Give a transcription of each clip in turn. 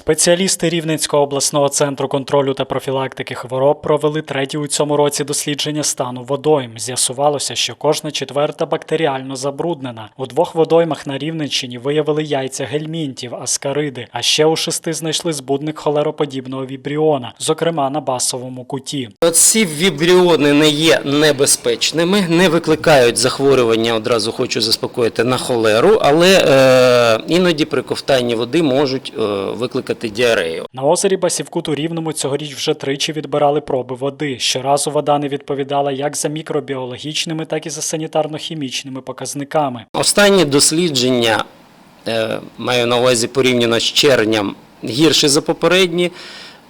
Спеціалісти Рівненського обласного центру контролю та профілактики хвороб провели третє у цьому році дослідження стану водойм. З'ясувалося, що кожна четверта бактеріально забруднена. У двох водоймах на Рівненщині виявили яйця гельмінтів, аскариди, а ще у шести знайшли збудник холероподібного вібріона, зокрема на басовому куті. Ці вібріони не є небезпечними, не викликають захворювання, одразу хочу заспокоїти, на холеру, але е, іноді при ковтанні води можуть е, викликати діарею. На озері Басівкут у Рівному цьогоріч вже тричі відбирали проби води. Щоразу вода не відповідала як за мікробіологічними, так і за санітарно-хімічними показниками. Останні дослідження, е, маю на увазі порівняно з червням, гірші за попередні.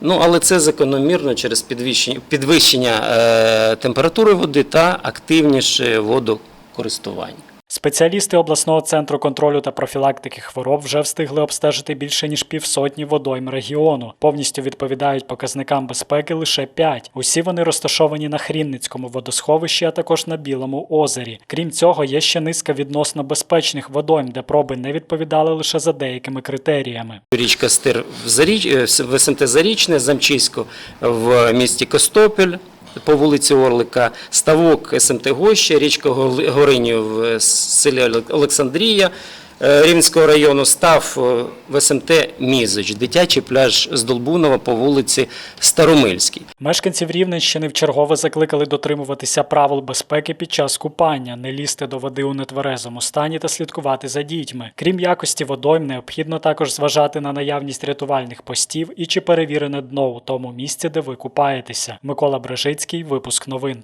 Ну, але це закономірно через підвищення, підвищення е, температури води та активніше водокористування. Спеціалісти обласного центру контролю та профілактики хвороб вже встигли обстежити більше ніж півсотні водойм регіону. Повністю відповідають показникам безпеки лише п'ять. Усі вони розташовані на Хрінницькому водосховищі, а також на Білому озері. Крім цього, є ще низка відносно безпечних водойм, де проби не відповідали лише за деякими критеріями. Річка Стир в, е, СМТ Зарічне, Замчисько в місті Костопіль по вулиці Орлика, Ставок СМТ Гоща, річка Горинів в селі Олександрія. е, Рівненського району, став е, в СМТ Мізоч, дитячий пляж з Долбунова по вулиці Старомильській. Мешканців Рівненщини вчергове закликали дотримуватися правил безпеки під час купання, не лізти до води у нетверезому стані та слідкувати за дітьми. Крім якості водойм, необхідно також зважати на наявність рятувальних постів і чи перевірене дно у тому місці, де ви купаєтеся. Микола Брежицький, випуск новин.